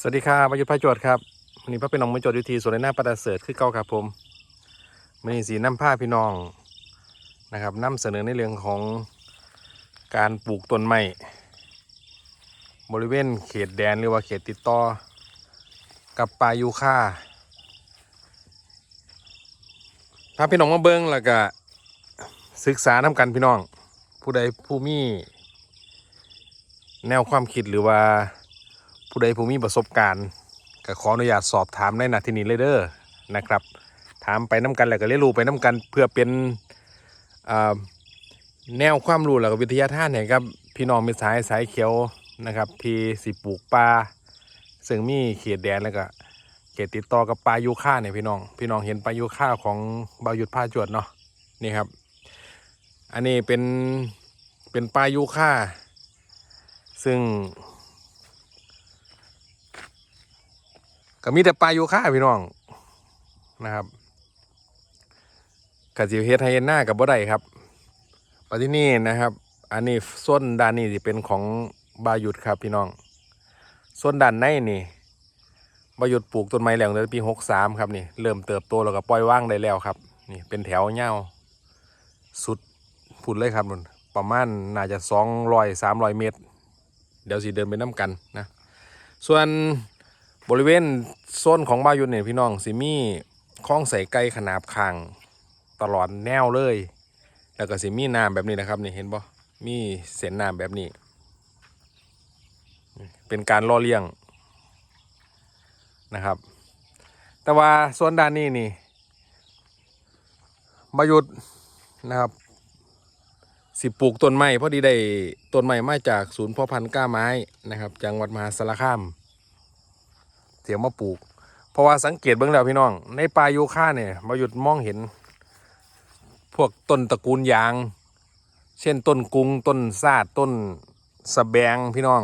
สวัสดีครับประยุทธพระโจทย์ครับวันนี้พระเป็นน้องมือโจทย์ยุทธีสวนในหน้าประดาเสริฐคือเก่าครับผมวันนี้สีน้ำผ้าพี่น้องนะครับนำเสนอในเรื่องของการปลูกต้นไม้บริเวณเขตแดนหรือว่าเขตติดต่อ กับปลายูคาพาพี่น้องมาเบิ้งแล้วก็ศึกษาน้กันพี่น้อง ผู้ใดผู้มีแนวความคิดหรือว่า ผู้ใดผู้มีประสบการณ์ก็ขออนุญาตสอบถามในนาทีนี้เลยเด้อนะครับ ถามไปน้กันแล้วก็เรียนรู้ไปน้กันเพื่อเป็นแนวความรู้แล้วก็วิทยาทานให้กับพี่น้องมิตรสายสายเขียวนะครับที่สิปลูกปลาซึ่งมีเขตแดนแล้วก็เขตติดต่อกับปลายูค่าเนี่ยพี่น้อง พี่น้องเห็นปลายูค่าของบายุทธผ้าจวดเนาะนี่ครับ อันนี้เป็นเป็นปลายูค่า ซึ่ง ก็มีแต่ปลาโยค่าพี่น้องนะครับกสิเฮ็ดให้เห็นหน้ากับบ่ได้ครับปัจจุนี้นะครับ อันนี้ส้นด้านนี้สิเป็นของบายุดครับพี่น้องส้นด้านในนี่บายุดปลูกต้นไม้แล้วตั้งแต่ปีหกสามครับนี่เริ่มเติบโตแล้วก็ปล่อยว่างได้แล้วครับ นี่เป็นแถวเงาวสุดพุ่นเลยครับนุ่นประมาณน่าจะสองร้อยสามร้อยเมตร เดี๋ยวสิเดินไปน้ำกันนะ ส่วน บริเวณโซนของบายุนเนี่ยพี่น้องสิมีคลองใส่ไก่ขนาบคางตลอดแนวเลย แล้วก็สิมีน้ำแบบนี้นะครับนี่เห็นบ่มีเส้นน้ำแบบนี้ เป็นการล่อเลี้ยงนะครับ แต่ว่าส่วนด้านนี้นี่บายุดนะครับ สิปลูกต้นไม้พอดีได้ต้นไม้มาจากศูนย์พาะพันธุ์ก้าไม้นะครับ จังหวัดมหาสารคาม เสียมาปลูก เพราะว่าสังเกตเบื้องแล้วพี่น้อง ในป่ายูคาเนี่ยมาหยุดมองเห็น พวกต้นตระกูลยาง เช่นต้นกุงต้นซาดต้นสะแบงพี่น้อง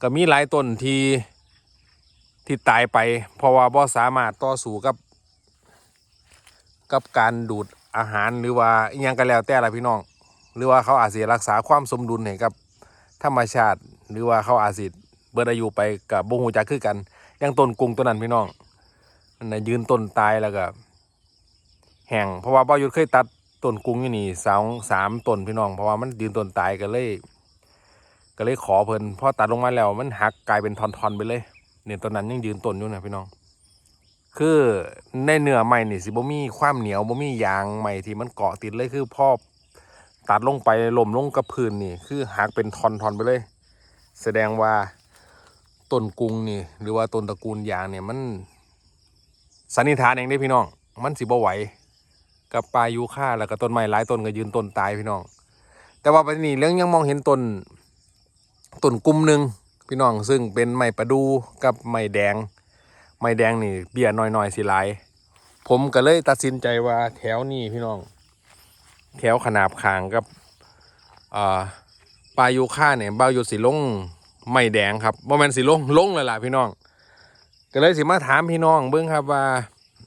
ก็มีหลายต้นที่ที่ตายไป เพราะว่าบ่สามารถต่อสู้กับ กับการดูดอาหารหรือว่าอยังก็แล้วแต่ละพี่น้อง หรือว่าเขาอาจจะรักษาความสมดุลให้กับธรรมชาติ หรือว่าเขาอาจจะเบิดอายุไปกับบ่ฮู้จักคือกัน อย่างต้นกุ้งตัวนั้นพี่น้องมันนะยืนต้นตายแล้วก็แห้งเพราะว่าบ่าวยุทธเคยตัดต้นกุ้งอยู่นี่สองสามต้นพี่น้อง เพราะว่ามันยืนต้นตายก็เลย ก็เลยขอเพิ่นพอตัดลงมาแล้ว มันหักกลายเป็นทอนๆไปเลย เนี่ยต้นนั้นยังยืนต้นอยู่นะพี่น้อง คือในเนื้อใหม่นี่สิบ่มีความเหนียวบ่มียางใหม่ที่มันเกาะติดเลยคือพอตัดลงไปลมลงกับพื้นนี่ คือหักเป็นทอนๆไปเลย แสดงว่า ต้นกุงนี่ หรือว่าต้นตระกูลยางเนี่ยมันสันนิษฐานเองได้พี่น้อง มันสิบ่ไหวกับปลายูค่าแล้วก็ต้นไม้หลายต้นก็ยืนต้นตายพี่น้อง แต่ว่าปัจจุบันเรื่องยังมองเห็นต้นต้นกลุ่มหนึ่งพี่น้องซึ่งเป็นไม้ประดูกับไม้แดง ไม้แดงนี่เบี้ยน้อยๆสิหลายผมก็เลยตัดสินใจว่าแถวนี้พี่น้อง แถวขนาบขางกับอ่าปลายูค่าเนี่ยเบ้าอยู่สิลง ไม่แดงครับโมเมนสิลงลงเลยล่ะพี่น้อง ก็เลยสิมาถามพี่น้องเบิ้งครับว่า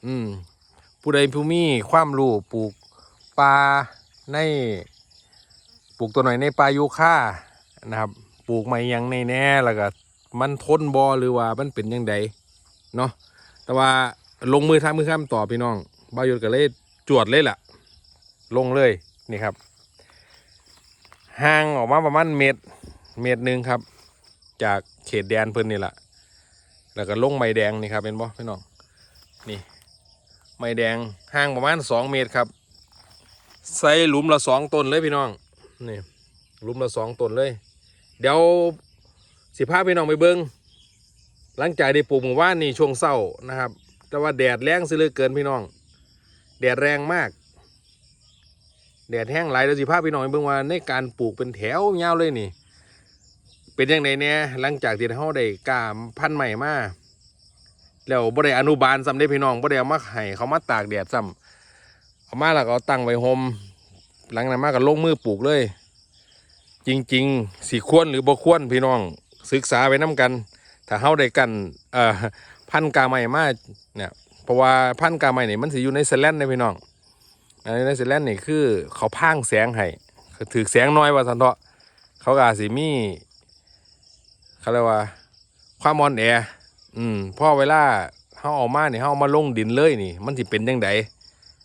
อืม ผู้ใดผู้มีความรู้ปลูกปลาในปลูกตัวหน่อยในปลายูค่านะครับ ปลูกไม่ยังในแน่แล้วก็มันทนบอหรือว่ามันเป็นยังไงเนาะแต่ว่าลงมือทำมือข้ามต่อพี่น้องบายศก็เลยจวดเลยล่ะ ลงเลยนี่ครับห่างออกมาประมาณเมตรเมตรหนึ่งครับ จากเขตแดนเพิ่นนี่แหละแล้วก็ลงไม้แดงนี่ครับเป็นบ่พี่น้องนี่ไม้แดงห่างประมาณสองเมตรครับใส่หลุมละสองต้นเลยพี่น้องนี่หลุมละสองต้นเลย เดี๋ยวสิพาพี่น้องไปเบิงหลังจากได้ปลูกหมู่บ้านนี่ช่วงเศร้านะครับ แต่ว่าแดดแรงซะเหลือเกินพี่น้อง แดดแรงมาก แดดแห้งหลายเดี๋ยวสิพาพี่น้องไปเบิ่งว่าในการปลูกเป็นแถวยาวเลยนี่ เป็นยังไงเนี่ยหลังจากที่เขาได้กล้าพันธุ์ใหม่มาแล้วบ่ได้อนุบาลซ้ำได้พี่น้องบ่ได้เอามาให้เขามาตากแดดซ้ำเอามาแล้วก็เอาตั้งไว้ห่มหลังนั้นมาก็ลงมือปลูกเลย จริงๆสิควรหรือบ่ควรพี่น้องศึกษาไปน้กัน ถ้าเฮาได้กันเอ่อพันกาใหม่มาเนี่ยเพราะว่าพันกาใหม่นี่มันสิอยู่ในเซเลนนะพี่น้องอันนี้ในเซเลนนี่คือเขาพางแสงให้ถือแสงน้อยว่าสันเถาะเขาก็อาจสิมี เขาเรียกว่า ความอ่อนแอ อืมพอเวลาเฮาเอามาเนี่เฮาเอามาลงดินเลยนี่ มันสิเป็นจังได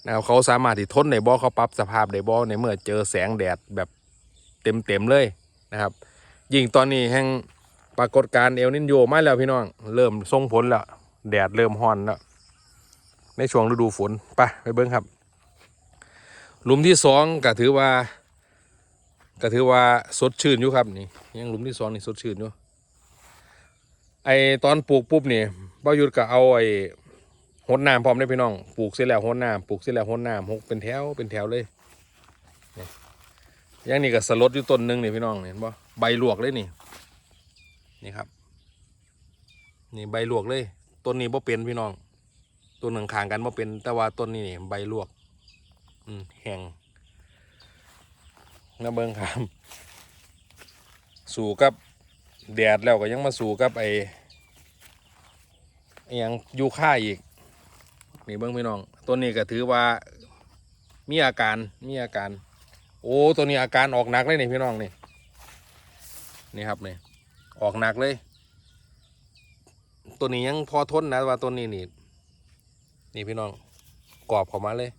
นะครับเขาสามารถที่ทนได้บ่อเขาปรับสภาพได้บ่อในเมื่อเจอแสงแดดแบบเต็มๆเลยนะครับ ยิ่งตอนนี้แห่งปรากฏการณ์เอลนินโยมาแล้วพี่น้อง เริ่มส่งผลแล้วแดดเริ่มฮ้อนแล้วในช่วงฤดูฝนไปไปเบิ้งครับ หลุมที่สองก็ถือว่าก็ถือว่าสดชื่นอยู่ครับนี่ยังหลุมที่สองนี่สดชื่นอยู่ ไอตอนปลูกปุ๊บนี่บ่ายุทธก็เอาไอหดน้ำพร้อมได้พี่น้องปลูกเสร็จแล้วหดน้ำปลูกเสร็จแล้วหดน้ำหกเป็นแถวเป็นแถวเลยนี่อย่างนี้ก็สลดอยู่ต้นหนึงนี่พี่น้องเห็นบ่ใบลวกเลยนี่ นี่ครับ นี่ใบลวกเลยต้นนี้บ่เป็นพี่น้องต้นหนึ่งขางกันบ่เป็น แต่ว่าต้นนี้นี่ใบลวก อืมแห้งนะเบิ้งครับสู่กับ แดดแล้วก็ยังมาสู่กับไอ้ไอยังยูค่าอีก นี่เบิ้งพี่น้องต้นนี้ก็ถือว่ามีอาการมีอาการ โอ้ตัวนี้อาการออกหนักเลยนี่พี่น้องนี่นี่ครับนี่ออกหนักเลย ตัวนี้ยังพอทนนะว่าต้นนี้นี่นี่พี่น้องกรอบเข้ามาเลย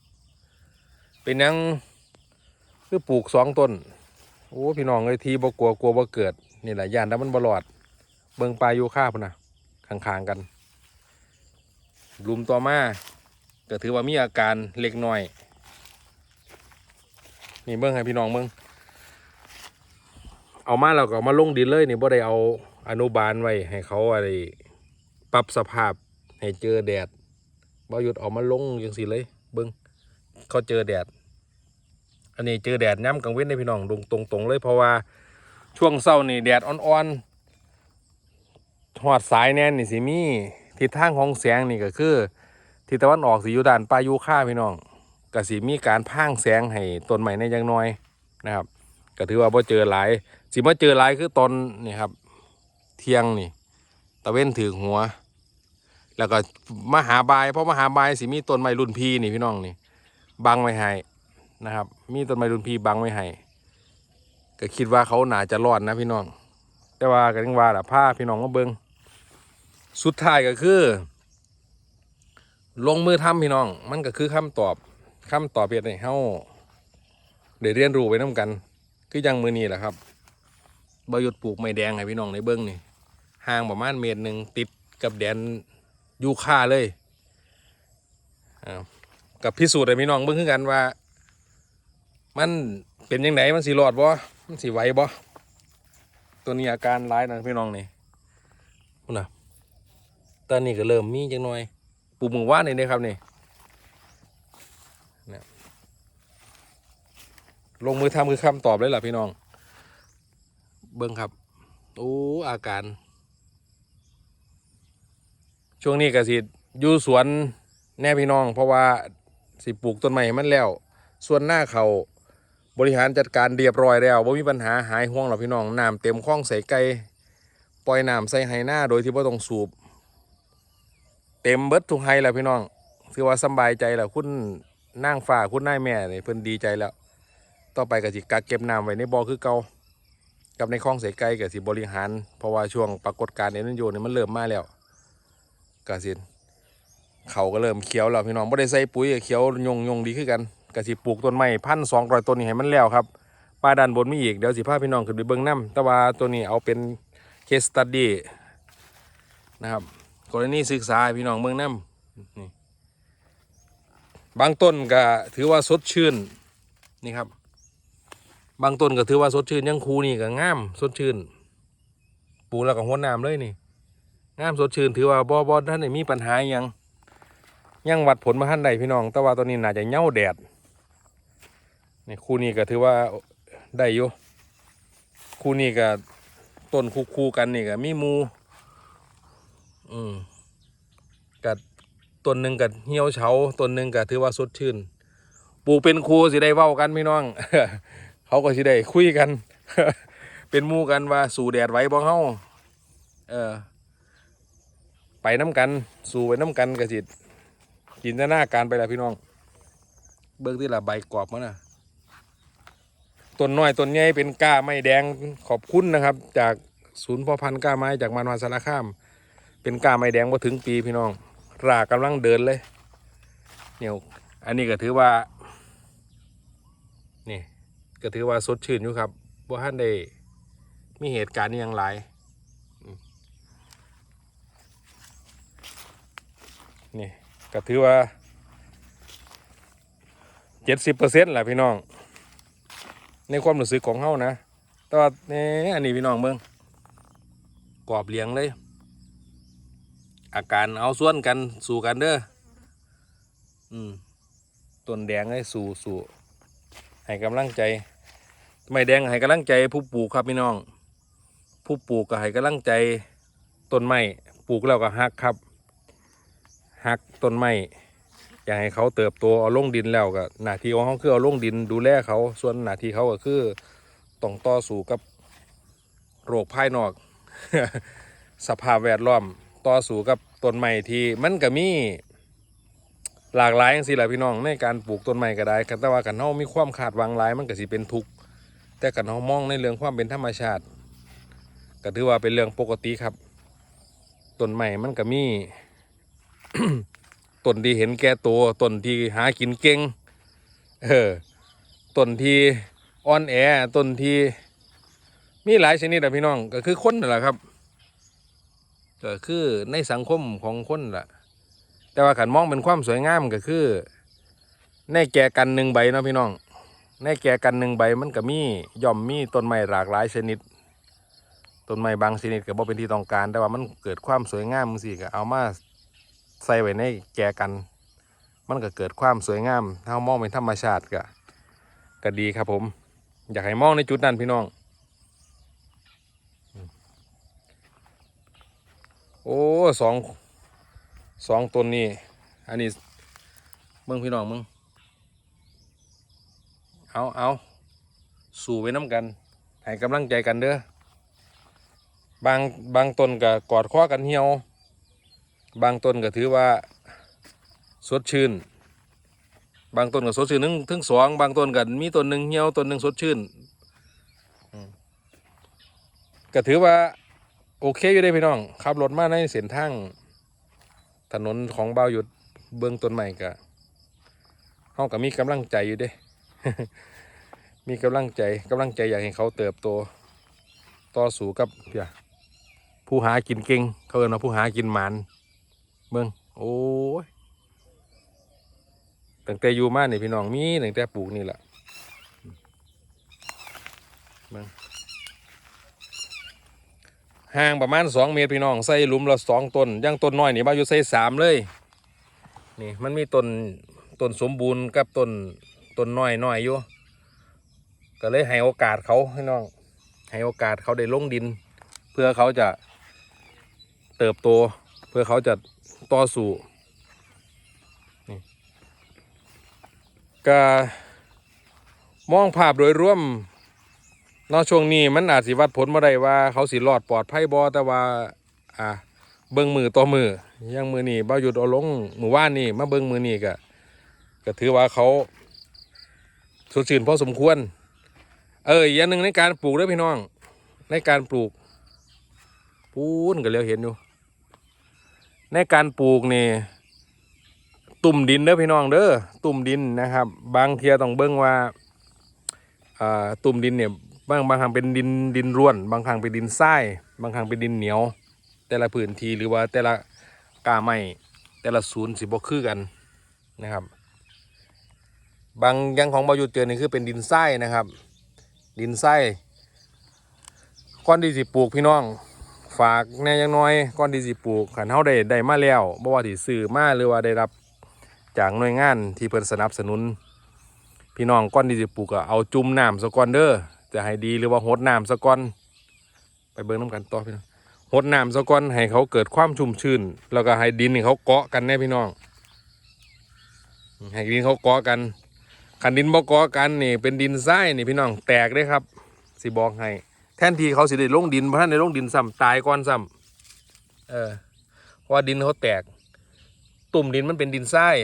เป็นยังคือปลูกสองต้น โอ้พี่น้องเลยทีบ่กลัวกลัวบ่เกิดนี่แหละย่านแล้วมันบ่รอด เบิงปลายูค่าพุ่นนะข้างๆกันลุมต่อมาก็ถือว่ามีอาการเล็กน้อย นี่เบิ่งให้พี่น้องเบิ่งเอามาแล้วก็มาลงดินเลยนี่บ่ได้เอาอนุบาลไว้ให้เขาอะไรปรับสภาพให้เจอแดดบ่หยุดออกมาลงจังสิเลย เบิ้งเขาเจอแดด อันนี้เจอแดดย้ำกลางเว้นในพี่น้องตรงตรงๆเลยเพราะว่าช่วงเศร้านี่แดดอ่อนๆหอดสายแน่นนี่สิมีทิศทางของแสงนี่ก็คือทิศตะวันออกสิอยู่ด้านปลายูค่าพี่น้องก็สิมีการพ่างแสงให้ต้นไม้ในยังน้อยนะครับ ก็ถือว่าพอเจอหลายสิมาเจอหลายคือตอนนี่ครับ เที่ยงนี่ ตะเว้นถือหัว แล้วก็มหาบายเพราะมหาบายสิมีต้นไม้รุ่นพี่นี่พี่น้องนี่บังไว้ให้ นะครับ มีต้นไม้รุ่นพี่บังไว้ให้ก็คิดว่าเขาหนาจะรอดนะพี่น้อง แต่ว่ากันยังว่าล่ะผ้าพี่น้องก็เบิงสุดท้ายก็คือ ลงมือทำพี่น้อง มันก็คือคำตอบคำตอบเพียรให้เฮาได้เรียนรู้ไปน้ากัน คือยังมือนี้แหละครับบหยุดปลูกไม้แดงให้พี่น้องในเบิ้งนี่ห่างประมาณเมตรหนึ่งติดกับแดนยูค่าเลยอ่ากับพิสูจน์ให้พี่น้องเบิ่งคือกันว่า มันเป็นยังไงมันสิรอดบ่มันสิไหวบ่ตัวนี้อาการร้ายนะพี่น้องนี่พุ่นะตอนนี้ก็เริ่มมีจังหน่อยปูมือว่านนี่นะครับนี่นลงมือทำคือคำตอบเลยล่ะพี่น้อง เบิ่งครับโอ้อาการ ช่วงนี้ก็สิอยู่สวนแน่พี่น้อง เพราะว่าสิปลูกต้นให้มันแล้ว ส่วนหน้าเขา บริหารจัดการเรียบร้อยแล้วบ่มีปัญหาหายห่วงหรอกพี่น้องน้ำเต็มคลองใส่ไก่ปล่อยน้ำใส่ไห้หน้าโดยที่บ่ต้องสูบ เต็มเบิดทุกไห้แล้วพี่น้องถือว่าสบายใจแล้วคุณนางฟ้าคุณนายแม่เนี่ยเพิ่นดีใจแล้ว ต่อไปก็สิกักเก็บน้ำไว้ในบ่อคือเก่ากับในคลองใส่ไก่ก็สิบริหาร เพราะว่าช่วงปรากฏการณ์เอลนินโยนี่มันเริ่มมาแล้วกสิเขาก็เริ่มเขียวแล้วพี่น้องไม่ได้ใส่ปุ๋ยเขียวยงยงดีขึ้นกัน กสิปลูกต้นไม้พันสองร้อยต้นนี่ให้มันแล้วครับป้าด้านบนมีอีกเดี๋ยวสิพาพี่น้องขึ้นไปเบิ้งน้ำแต่ว่าตัวนี้เอาเป็นเคสตัดดี้นะครับกรณีศึกษาพี่น้องเบิ้งน้ำนี่บางต้นก็ถือว่าสดชื่นนี่ครับ บางต้นก็ถือว่าสดชื่นยังคูนี่ก็งามสดชื่นปลูกแล้วก็หัวน้ำเลยนี่งามสดชื่นถือว่าบ่บ่ท่านได้มีปัญหายังยังวัดผลมาท่านใดพี่น้อง แต่ว่าตอนนี้น่าจะเหย้าแดด นี่คู่นี้ก็ถือว่าได้อยู่คู่นี้ก็ต้นคู่คู่กันนี่ก็มีมู อืมกับต้นหนึ่งกับเหี่ยวเฉาต้นหนึ่งก็ถือว่าสดชื่นปลูกเป็นครูสิได้เว้ากันพี่น้อง เขาก็สิได้คุยกัน เป็นมู่กันว่าสู่แดดไว้บ่เฮาเออ ไปน้ำกัน สู่ไปน้ำกันกระสิจินตนาการไปแล้วพี่น้อง เบิ่งที่ละใบกรอบมันนะ ต้นน้อยต้นใหญ่เป็นก้าไม้แดงขอบคุณนะครับ จากศูนย์พ่อพันธุ์ก้าไม้จากมานวาสารคาม เป็นก้าไม้แดงมาถึงปีพี่น้อง รากกำลังเดินเลยเนี่ยอันนี้ก็ถือว่านี่ก็ถือว่าสดชื่นอยู่ครับบ่ท่านได้มีเหตุการณ์อย่างไรนี่ก็ถือว่าเจ็ดสิบเปอร์เซ็นต์แหละพี่น้อง ในความรู้สึกของเฮานะแต่ว่านี่อันนี้พี่น้องเบิ่งกรอบเลี้ยงเลย อาการเอาส่วนกันสู่กันเด้ออืมต้นแดงเลยสู่สู่ให้กำลังใจไม่แดงให้กำลังใจผู้ปลูกครับพี่น้อง ผู้ปลูกก็ให้กำลังใจต้นไม้ปลูกแล้วก็หักครับหักต้นไม้ อยากให้เขาเติบโตเอาลงดินแล้วก็หน้าที่ของเขาคือเอาลงดินดูแลเขาส่วนหน้าที่เขาก็คือต้องต่อสู้กับโรคภายนอก สภาพแวดล้อมต่อสู้กับต้นไม้ที่มันก็มีหลากหลายอย่างสิแหละพี่น้องในการปลูกต้นไม้ก็ได้กันแต่ว่ากันเฮามีความคาดวังหลายมันก็สิเป็นทุกข์แต่กันเฮามองในเรื่องความเป็นธรรมชาติก็ถือว่าเป็นเรื่องปกติครับต้นไม้มันก็มี ต้นที่เห็นแก่ตัวต้นที่หากินเก่งเออต้นที่อ่อนแอต้นที่มีหลายชนิดอะพี่น้องก็คือคนนั่นแหละครับก็คือในสังคมของคนล่ะ แต่ว่าขันมองเป็นความสวยงามก็คือในแก่กันหนึ่งใบเนาะพี่น้องในแก่กันหนึ่งใบมันก็มีย่อมมีต้นไม้หลากหลายชนิดต้นไม้บางชนิดก็บ่เป็นที่ต้องการ แต่ว่ามันเกิดความสวยงามมึงสิก็เอามา ใส่ไว้ในแกกัน มันก็เกิดความสวยงามถ้ามองเป็นธรรมชาติก็ก็ดีครับผม อยากให้มองในจุดนั้นพี่น้อง โอ้สองสองต้นนี่อันนี้มึงพี่น้องมึงเอาเอาสู่ไว้น้ำกันให้กำลังใจกันเด้อบางบางต้นก็กอดข้อกันเหี่ยว บางต้นก็ถือว่าสดชื่น บางต้นก็สดชื่นถึงถึงสองบางต้นก็มีต้นหนึ่งเหี่ยวต้นหนึ่งสดชื่นก็ถือว่า โอเคอยู่ได้พี่น้องขับรถมาในเส้นทางถนนของเบาหยุดเบื้องต้นใหม่กะเฮาก็มีกำลังใจอยู่เด้ มีกำลังใจกำลังใจอยากให้เขาเติบโต ต่อสู้กับเพียผู้หากินเก่งเขาเอิ้นว่าผู้หากินหมาน เบิ่งโอ้ยตั้งแต่อยู่มานี่พี่น้องมีตั้งแต่ปลูกนี่แหละเบิ่งห่างประมาณสองเมตรพี่น้องใส่หลุมละสองต้นยังต้นน้อยนี่บ้าอยู่ใส่สามเลยนี่มันมีต้นต้นสมบูรณ์กับต้นต้นน้อยน้อยอยู่ก็เลยให้โอกาสเขาให้น้องให้โอกาสเขาได้ลงดิน เพื่อเขาจะเติบโต เพื่อเขาจะ ต่อสู้นี่ก็มองภาพโดยรวมนอกช่วงนี้มันอาจสิวัดผลมาได้ว่า เขาสิรอดปลอดภัยบ่แต่ว่า อ่า เบิ่งมือต่อมือยังมือนี่บ่หยุดเอาลงมือว่านนี่มาเบิ่งมือนี่ก็ก็ถือว่าเขาสดชื่นพอสมควร เอออีกอย่างหนึ่งในการปลูกด้อพี่น้อง ในการปลูกปูนก็เลี้ยวเห็นอยู่ ในการปลูกนี่ตุ่มดินเด้อพี่น้องเด้อตุ่มดินนะครับ บางเทียต้องเบิ่งว่าตุ่มดินเนี่ยบางบางครั้งเป็นดินดินร่วน บางครั้งเป็นดินทราย บางครั้งเป็นดินเหนียว แต่ละพื้นที่หรือว่าแต่ละกาไม้แต่ละศูนย์สิบ่คือกันนะครับ บางยังของบายุเจอนี่คือเป็นดินทรายนะครับ ดินทรายก้อนที่สิปลูกพี่น้อง ฝากแน่ยังน้อยก้อนที่สิปลูกขันเฮาได้ได้มาแล้วบ่ว่าที่ซื้อมาหรือว่าได้รับจากหน่วยงานที่เพิ่นสนับสนุน พี่น้องก้อนที่สิปลูกก็เอาจุ่มน้ำสะก่อนเด้อจะให้ดีหรือว่าหดน้ำสะก่อน ไปเบิ่งน้ำกันต่อพี่น้องหดน้ำสะก่อนให้เขาเกิดความชุ่มชื้น แล้วก็ให้ดินนี่เขาเกาะกันแน่พี่น้องให้ดินเขาเกาะกันขันดินบ่เกาะกันนี่เป็นดินทรายนี่พี่น้องแตกเลยครับสิบอกให้ แทนที่เขาสิได้ลงดินเพราะท่านได้ลงดินซ้ำตายก่อนซ้ำเออเพราะว่าดินเขาแตก ตุ่มดินมันเป็นดินทราย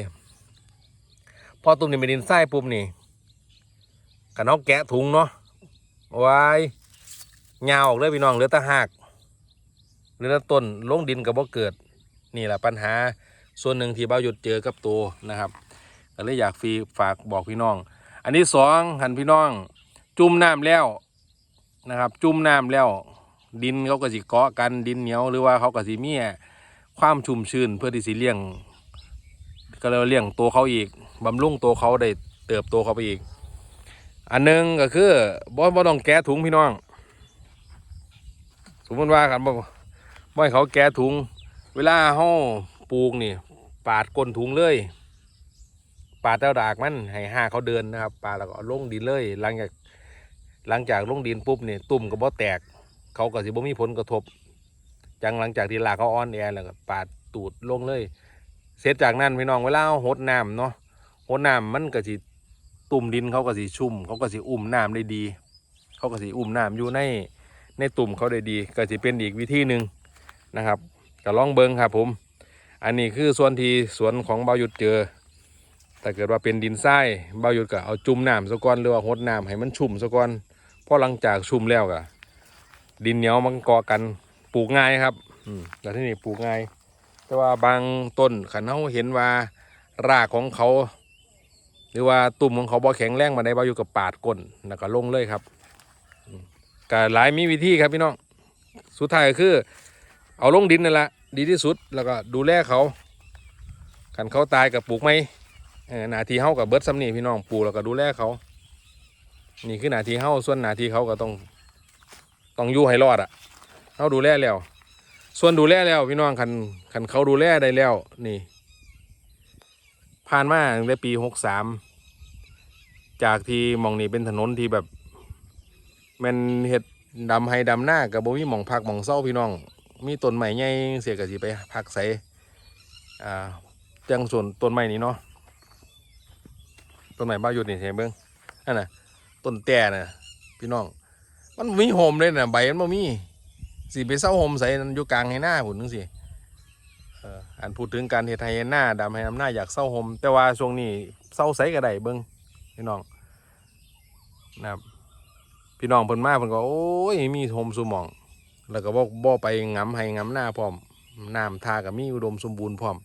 พอตุ่มนี่เป็นดินทรายปุ๊บนี่กันเอาแกะถุงเนาะว้ยาวออกเลยพี่น้องเหลือแต่หากเรือต้นลงดินกับบ่เกิด นี่แหละปัญหาส่วนหนึ่งที่เบ้าหยุดเจอกับตัวนะครับก็เลยอยากฟรีฝากบอกพี่น้อง อันที่สองหันพี่น้อง จุ่มน้ำแล้ว นะครับ จุ่มน้ำแล้ว ดินเขาก็สิเกาะกันดินเหนียวหรือว่าเขาก็สิมีความชุ่มชื้นเพื่อที่สิเลี้ยง ก็เลยเลี้ยงตัวเขาอีกบำรุงตัวเขาได้เติบโตเขาไปอีก อันหนึงก็คือบ่บ่ต้องแก้ถุงพี่น้อง สมมติว่าครับบ่บ่ให้เขาแก้ถุง เวลาเฮาปลูกนี่ ปาดก้นถุงเลยปาดเต้าดากมันให้ห้าเขาเดินนะครับปาดแล้วก็ลงดินเลย หลังจาก หลังจากลงดินปุ๊บนี่ตุ่มก็บ่แตก เขาก็สิบ่มีผลกระทบ จังหลังจากที่ลากเขาอ่อนแอแล้วก็ปาดตูดลงเลย เสร็จจากนั้นพี่น้องเวลาเราหดน้ำเนาะหดน้ำมันก็สิตุ่มดินเขาก็สิชุ่ม เขาก็สิอุ้มน้ำได้ดี เขาก็สิอุ้มน้ำอยู่ในในตุ่มเขาได้ดี ก็สิเป็นอีกวิธีหนึ่งนะครับก็ลองเบิ้งครับผม อันนี้คือส่วนที่สวนของเบาหยุดเจอถ้าเกิดว่าเป็นดินทรายเบาหยุดก็เอาจุ่มน้ำซะก่อนหรือว่าหดน้ำให้มันชุ่มซะก่อน พราะหลังจากชุ่มแล้วก็ดินเหนียวมันเกาะกันปลูกง่ายครับอืมแต่ที่นี่ปลูกง่าย แต่ว่าบางต้นขันเขาเห็นว่ารากของเขา หรือว่าตุ่มของเขาบ่แข็งแรงมาได้บ่อยู่กับปาดก้นแล้วก็ลงเลยครับก็หลายมีวิธีครับพี่น้องสุดท้ายก็คือ เอาลงดินนั่นแหละดีที่สุดแล้วก็ดูแลเขาขันเขาตายกับปลูกไหมหนาทีเฮากับเบิร์ดซ้ำนี่พี่น้องปลูกแล้วก็ดูแลเขา นี่คือหนาทีเฮาส่วนหนาทีเขาก็ต้องต้องอยู่ให้รอดอะเขาดูแลแล้ว ส่วนดูแลแล้วพี่น้องคันคันเขาดูแลได้แล้ว นี่ ผ่านมาตั้งแต่ปีหกสามจากที่มองนี่เป็นถนนที่แบบมันเห็ดดำให้ดำหน้ากับบ่มีหมองพักหมองเศร้าพี่น้อง มีต้นไม้ใหญ่เสียกะสิไปพักใส่อ่าจังส่วนต้นไม้นี้เนาะต้นไม้บ้าหยุดนี่เห็นเบิ้งนั่นน่ะ ต้นแต่น่ะพี่น้อง มันมีโฮมเลยน่ะใบมันบ่มีสิไปเศร้าโฮมใส่นั่นอยู่กลางให้หน้าผุนนึงสิอันพูดถึงการเฮ็ดให้หน้าดำให้น้ำหน้าอยากเศร้าโฮมแต่ว่าช่วงนี้เศร้าใส่ก็ไดเบิ่งพี่น้องนะครับพี่น้องเพิ่นมาเพิ่นก็โอ้ยมีโฮมสุมอง แล้วก็บ่บ่ไปงำให้งำหน้าพร้อมน้ำทาก็มีอุดมสมบูรณ์พร้อม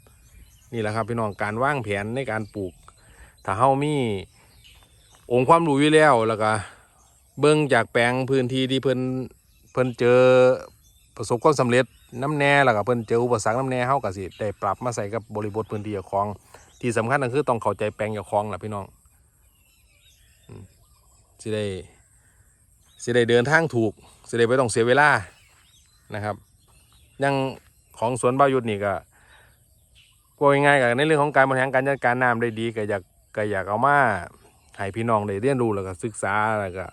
นี่แหละครับพี่น้องการวางแผนในการปลูก ถ้าเฮามี องค์ความรู้อยู่แล้วแล้วก็เบิ่งจากแปลงพื้นที่ที่เพิ่นเพิ่นเจอประสบความสำเร็จน้ำแน่แล้วก็เพิ่นเจออุปสรรคน้ำแน่เฮาก็สิได้ปรับมาใส่กับบริบทพื้นที่เจ้าของ ที่สำคัญก็คือต้องเข้าใจแปลงเจ้าของล่ะพี่น้องสิได้สิได้เดินทางถูกสิได้ไม่ต้องเสียเวลานะครับยังของสวนบ้ายุทธนี่ก็พูดง่ายๆกับในเรื่องของการบริหารการจัดการน้ำได้ดีก็อยากก็อยากเอามา ให้พี่น้องได้เรียนรู้แล้วก็ศึกษาแล้วก็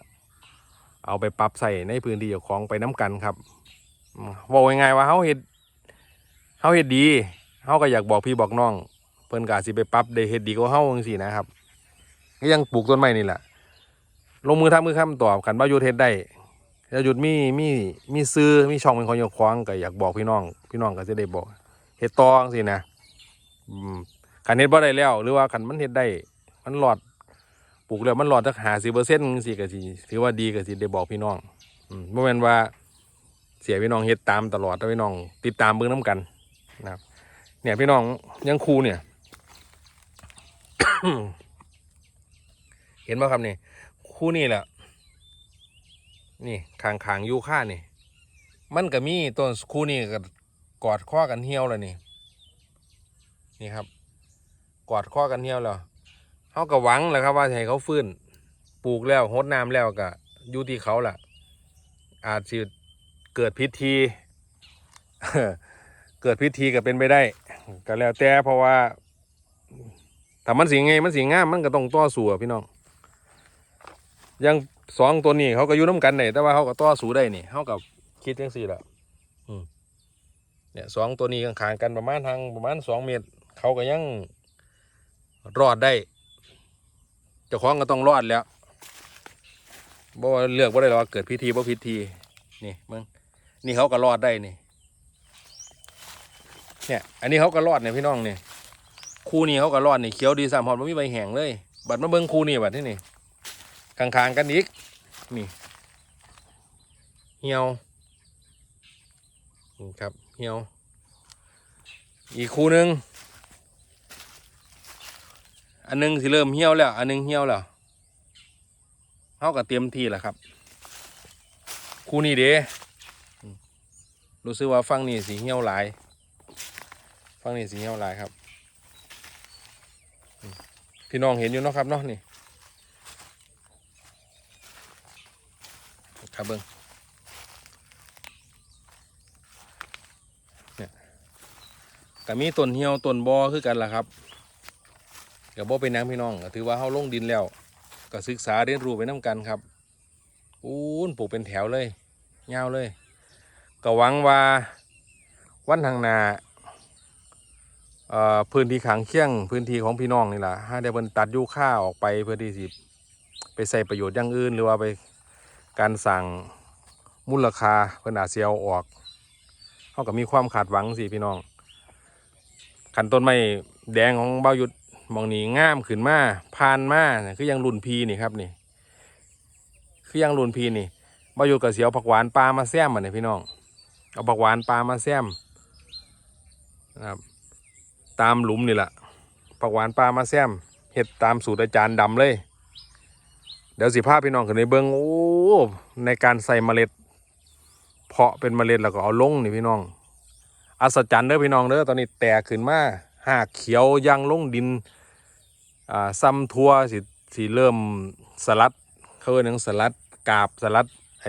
เอาไปปรับใส่ในพื้นที่เจ้าของไปน้กันครับบอกยังไงว่าเฮาเฮ็ดเฮาเฮ็ดดีเฮาก็อยากบอกพี่บอกน้อง เพิ่นกาสิไปปรับได้เฮ็ดดีกว่าเฮาจังซี่นะครับก็ยังปลูกต้นไม้นี่แหละลงมือทำมือค้ำตอบขันบ่หยุดเฮ็ดได้แล้วหยุดมีมีมีซื้อมีช่องเป็นของเจ้าของก็อยากบอกพี่น้อง พี่น้องก็สิได้บอกเฮ็ดตองซี่นะอืมคันเฮ็ดบ่ได้แล้ว หรือว่าคันมันเฮ็ดได้ มันรอด ปลูกแล้วมันรอดสัก50%จังซี่ก็สิถือว่าดีก็สิได้บอกพี่น้องอืมบ่แม่นว่าเสียพี่น้องเฮ็ดตามตลอดแล้วพี่น้องติดตามเบิ่งน้ำกันนะครับ เนี่ยพี่น้องยังครูเนี่ย เห็นป่ะครับนี่คู่นี่แหละนี่ขางขางยูค่านี่ มันก็มีต้นคู่นี่ก็กอดข้อกันเหี่ยวแล้วนี่ นี่ครับ กอดข้อกันเหี่ยวแล้ว เขาก็หวังแหละครับว่าให้เขาฟื้น ปลูกแล้วหดน้ำแล้วก็อยู่ที่เขาล่ะ อาจจะเกิดพิธี เกิดพิธีก็เป็นไปได้ ก็แล้วแต่เพราะว่าถ้ามันสีไงมันสีง่ามมันก็ต้องต่อสู้พี่น้องยังสองตัวนี้เขาก็อยู่น้ำกันได้แต่ว่าเขาก็ต่อสู้ได้นี่เขากับคิดจังสี่ละเนี่ยสองตัวนี้ข้างๆกันประมาณทางประมาณสองเมตร เขาก็ยังรอดได้ เจ้าของก็ต้องรอดแล้วบ่ว่าเลือกว่าได้หรอกว่าเกิดพิธีบ่พิธีนี่มึงนี่เขาก็รอดได้นี่ เนี่ย อันนี้เขาก็รอดเนี่ยพี่น้องเนี่ยคู่นี้เขาก็รอดนี่เขียวดีสามหอดมันมีใบแห้งเลย บัดมาเบิ้งคู่นี้บัดที่นี่ข้างๆกันอีกนี่เหี่ยวนี่ครับเหี่ยวอีกคู่หนึ่ง อันหนึงสิเริ่มเหี่ยวแล้ว อันหนึงเหี่ยวแล้วเขาก็เตรียมที่แล้วครับ คู่นี้เด้รู้สึกว่าฟังนี่สีเหี่ยวหลายฟังนี่สีเหี่ยวหลายครับ พี่น้องเห็นอยู่เนาะครับเนาะนี่ครับเบิ้งเนี่ยก็มีต้นเหี่ยวต้นบอคือกันล่ะครับ กับบ่เป็นหยังพี่น้องก็ถือว่าเฮาลงดินแล้ว ก็ศึกษาเรียนรู้ไปน้กันครับอู้นปลูกเป็นแถวเลยยาวเลยก็หวังว่าวันทางนาเอ่อพื้นที่ขางเคี่ยงพื้นที่ของพี่น้องนี่แหละให้ได้เพิ่นตัดยูค่าออกไปเพื่อที่สิไปใส่ประโยชน์อย่างอื่น หรือว่าไปการสั่งมูลค่าเพิ่นอาจสิเอาออกเขาก็มีความขาดหวังสิพี่น้องขันต้นไม้แดงของเบ้าหยุด มองนี้งามขึ้นมาผ่านมาเนี่ยคือยังรุ่นพีนี่ครับนี่ คือยังรุ่นพีนี่มาอยู่กับเสียวผักหวานปลามาแซมมาเนี่ยพี่น้อง เอาผักหวานปลามาแซมนะครับ ตามหลุมนี่แหละผักหวานปลามาแซมเห็ดตามสูตรอาจารย์ดำเลย เดี๋ยวสิพาพพี่น้องขึ้นในเบิ้องโอ้ในการใส่เมล็ด เพาะเป็นเมล็ดแล้วก็เอาลงนี่พี่น้อง อัศจรรย์เด้อพี่น้องเด้อตอนนี้แตกขึ้นมาหากเขียวยังลงดิน อ่าซ้ำทั่วสิสิเริ่มสลัดเขาเรียกนังสลัดกาบสลัดไอ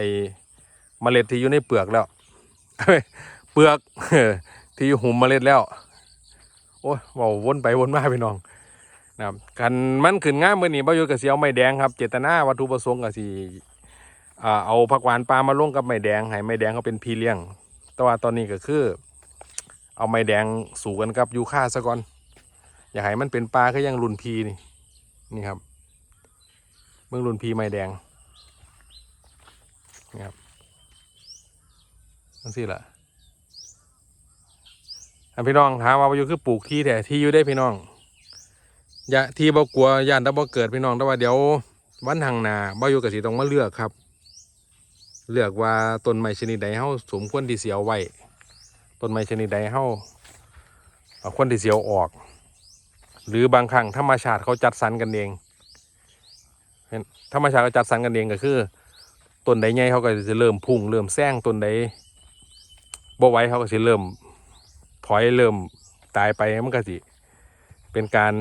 เมล็ดที่อยู่ในเปลือกแล้วเปลือกที่อยู่หุ่มเมล็ดแล้ว โอ้ยว่าวนไปวนมาพี่น้องนะครับกันมันขึ้นง่ามเมื่อนี้บ่อยู่กับเสียวไม้แดงครับ เจตนาวัตถุประสงค์ก็สิอ่าเอาผักหวานปลามาลงกับไม้แดงให้ไม้แดงเขาเป็นพี่เลี้ยง แต่ว่าตอนนี้ก็คือ เอาไม้แดงสู่กันกับยูค่าซะก่อน อยากให้มันเป็นปลาก็ยังรุ่นพีนี่นี่ครับเมืองรุ่นพีไม้แดงนี่ครับนั่นสิล่ะพี่น้องถามว่าประโยชน์คือปลูกที่แต่ที่อยู่ได้พี่น้อง อย่าที่บ่กลัวย่านตะบ่เกิดพี่น้องแต่ว่าเดี๋ยววันทางนาบ่อยู่กับสีต้องมาเลือกครับ เลือกว่าต้นไม้ชนิดใดเฮาสมควรที่เสียเอาไว้ต้นไม้ชนิดใดเฮาเอาควรที่เสียเอาออก หรือบางครั้งธรรมชาติเขาจัดสรรกันเองธรรมชาติก็จัดสรรกันเองก็คือต้นใดใหญ่เขาก็จะเริ่มพุ่งเริ่มแซงต้นใดบ่ไหวเขาก็จะเริ่มถอยเริ่มตายไปมันก็สิเป็นการ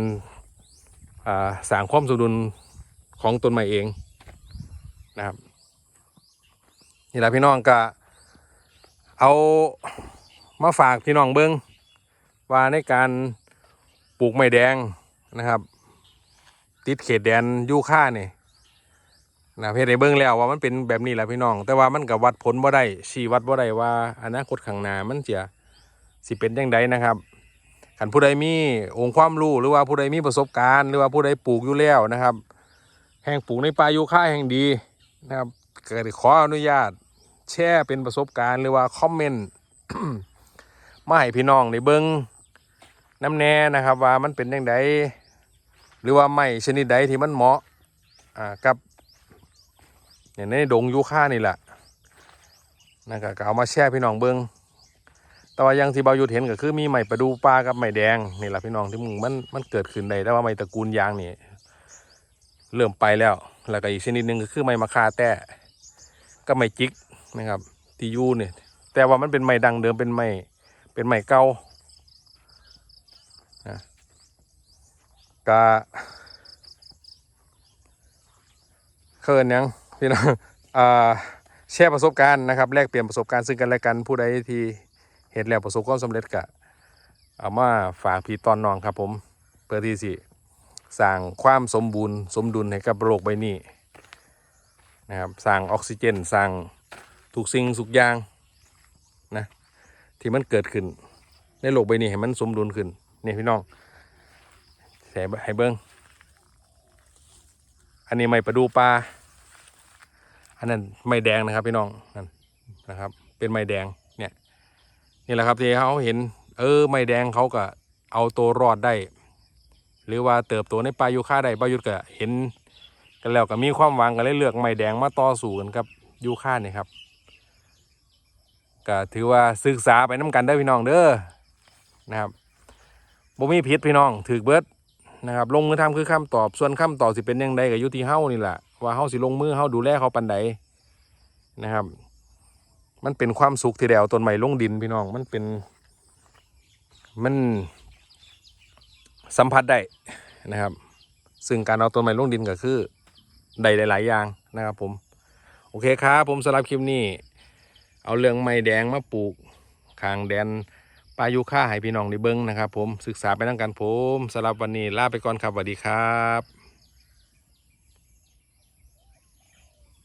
าสร้างความสมดุลของต้นไม้เองนะครับนี่แหละพี่น้องก็เอามาฝากพี่น้องเบิ้งว่าในการ ปลูกไม้แดงนะครับ ติดเขตแดนยูค่านี่นะเพจได้เบิ่งแล้วว่ามันเป็นแบบนี้แหละพี่น้อง แต่ว่ามันกับวัดผลบ่ได้ชี้วัดบ่ได้ว่าอนาคตข้างหน้ามันจะสิเป็นยังไงนะครับขันผู้ใดมีองค์ความรู้หรือว่าผู้ใดมีประสบการณ์ หรือว่าผู้ใดปลูกอยู่แล้วนะครับ แห่งปลูกในป่ายูค่าแห่งดีนะครับก็ได้ขออนุญาต แชร์เป็นประสบการณ์ หรือว่าคอมเมนต์มาให้พี่น้องได้เบิ่ง น้ำแน่นะครับว่ามันเป็นยังไงหรือว่าไม้ชนิดใดที่มันเหมาะอ่ากับอย่างในดงยูค่านี่แหละนะครับก็เอามาแช่พี่น้องเบิงแต่ว่ายังที่เบาอยู่เห็นก็คือมีไม้ประดูปลากับไม้แดงนี่แหละพี่น้องที่มึงมันมันเกิดขึ้นได้แต่ว่าไม้ตระกูลยางนี่เริ่มไปแล้ว แล้วก็อีกชนิดหนึ่งก็คือไม้มะคาแต้ก็ไม้จิกนะครับที่ยูเนี่ยแต่ว่ามันเป็นไม้ดังเดิมเป็นไม้เป็นไม้เก่า ก็เคินยังพี่น้องแชร์ประสบการณ์นะครับแลกเปลี่ยนประสบการณ์ซึ่งกันและกันผู้ใดที่เห็นแล้วประสบความสำเร็จก็เอามาฝากพี่ตอนน้องครับผมเพื่อที่สิสร้างความสมบูรณ์สมดุลให้กับโลกใบนี้นะครับสร้างออกซิเจนสร้างทุกสิ่งทุกอย่างนะที่มันเกิดขึ้นในโลกใบนี้ให้มันสมดุลขึ้นนี่พี่น้อง แสให้เบิ้งอันนี้ไม่ประดูปลา อันนั้นไม่แดงนะครับพี่น้องนั่นนะครับ เป็นไม้แดงเนี่ยนี่แหละครับที่เขาเห็น เออไม้แดงเขาก็เอาตัวรอดได้ หรือว่าเติบโตในปลายูค่าได้ปลายุทธก็เห็นกันแล้วก็มีความหวังกันเลยเลือกไม้แดงมาต่อสู้กันครับยูค่าเนี่ยครับก็ถือว่าศึกษาไปน้กันได้พี่น้องเด้อนะครับบ่มีผิดพี่น้องถือเบิด นะครับลงมือทำคือคำตอบส่วนคำตอบสิเป็นยังไงก็อยู่ที่เฮานี่แหละว่าเฮาสิลงมือเฮาดูแลเขาปันใดนะครับ มันเป็นความสุขที่ได้เอาต้นไม้ลงดินพี่น้องมันเป็นมันสัมผัสได้นะครับ ซึ่งการเอาต้นไม้ลงดินก็คือได้หลายๆอย่างนะครับผมโอเคครับผมสำหรับคลิปนี้ เอาเรื่องไม้แดงมาปลูกข้างแดน ปลายูค่าให้พี่น้องในเบิ้งนะครับ ผมศึกษาไปนั่งกันผมสำหรับวันนี้ลาไปก่อนครับสวัสดีครับ